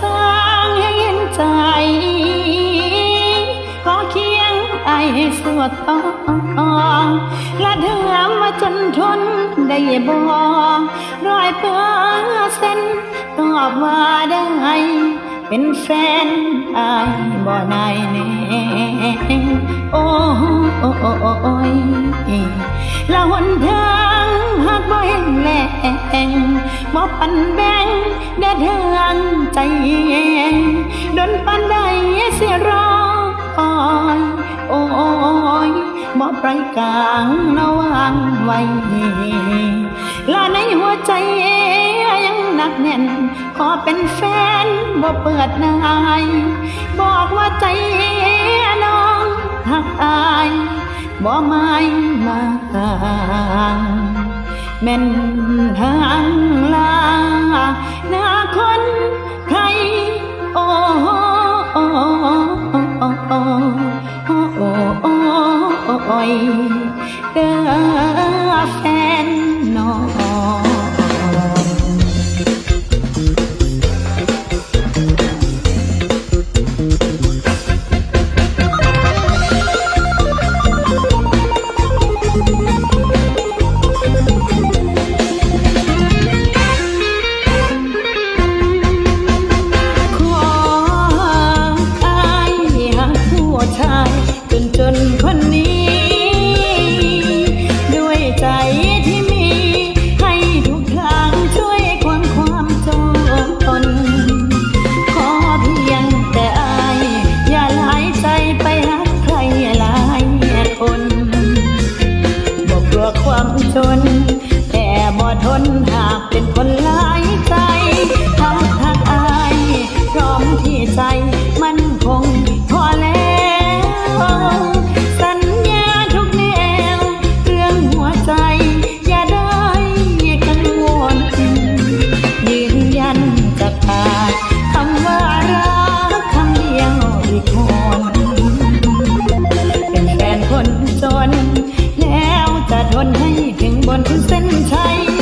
สร้างให้เย็นใจขอเคียงไอ้สวดต้องและเธอมาจนทนได้บ่รอยเปอร์เส้นตอบว่าได้เป็นแฟนไอ้บ่นายแน่โอ้ยแล้วอ้ยละหนทางหักบ่แห้งแลงบ่ปันแบง แด่เธองใจดนปันใดเสียรอคอยโอ้ยบ่ปล่อยกลางระวางไว้ลาในหัวใจยังหนักแน่น ขอเป็นแฟนบ่เปิดนายบอกว่าใจน้องหักอายบ่ไม่มาห่าง แม่นทางลาหน้าคนไทยโอ้โอ้โอ้โอ้โอ้โอ้โอ้โอ้ยเด้อ บ่ทนหากเป็นคนหลายใจหักหักอายพร้อมที่ใจมันคงพอแล้ว สัญญาทุกแนว เรื่องหัวใจ อย่าได้กังวลยืนยันจะขาดคำว่ารักคำเดียวอีกคนเป็นแฟนคนจน แล้วจะทนให้ถึงบนเส้นชัย